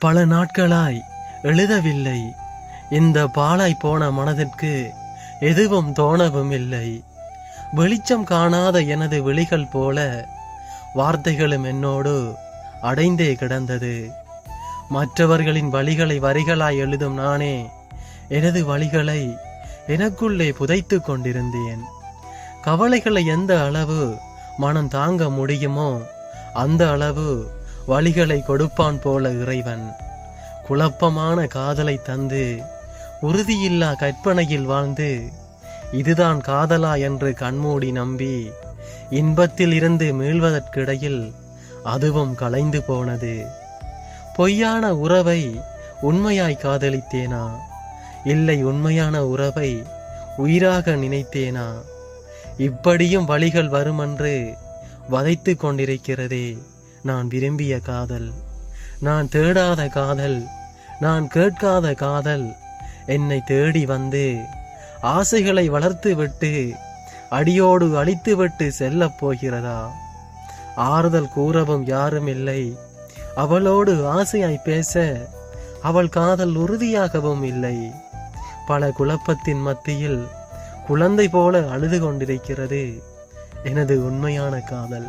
பல நாட்களாய் எழுதவில்லை. இந்த பாழாய் போன மனதிற்கு எதுவும் தோணவும் இல்லை. வெளிச்சம் காணாத எனது விழிகள் போல வார்த்தைகளும் என்னோடு அடைந்தே கிடந்தது. மற்றவர்களின் வழிகளை வரிகளாய் எழுதும் நானே எனது வழிகளை எனக்குள்ளே புதைத்துக் கொண்டிருந்தேன். கவலைகளை எந்த அளவு மனம் தாங்க முடியுமோ அந்த அளவு வழிகளை கொடுப்பான் போல இறைவன். குழப்பமான காதலை தந்து உறுதியில்லா கற்பனையில் வாழ்ந்து இதுதான் காதலா என்று கண்மூடி நம்பி இன்பத்தில் இருந்து மீள்வதற்கிடையில் அதுவும் கலைந்து போனது. பொய்யான உறவை உண்மையாய் காதலித்தேனா? இல்லை உண்மையான உறவை உயிராக நினைத்தேனா? இப்படியும் வழிகள் வருமென்று வதைத்து கொண்டிருக்கிறதே. நான் விரும்பிய காதல். நான் தேடாத காதல். நான் கேட்காத காதல். என்னை தேடி வந்து ஆசைகளை வளர்த்து விட்டு அடியோடு அழித்து விட்டு செல்லப் போகிறதா? ஆறுதல் கூறவும் யாரும் இல்லை. அவளோடு ஆசையாய் பேச அவள் காதல் உறுதியாகவும் இல்லை. பல குழப்பத்தின் மத்தியில் குழந்தை போல அழுது கொண்டிருக்கிறது. எனது உண்மையான காதல்.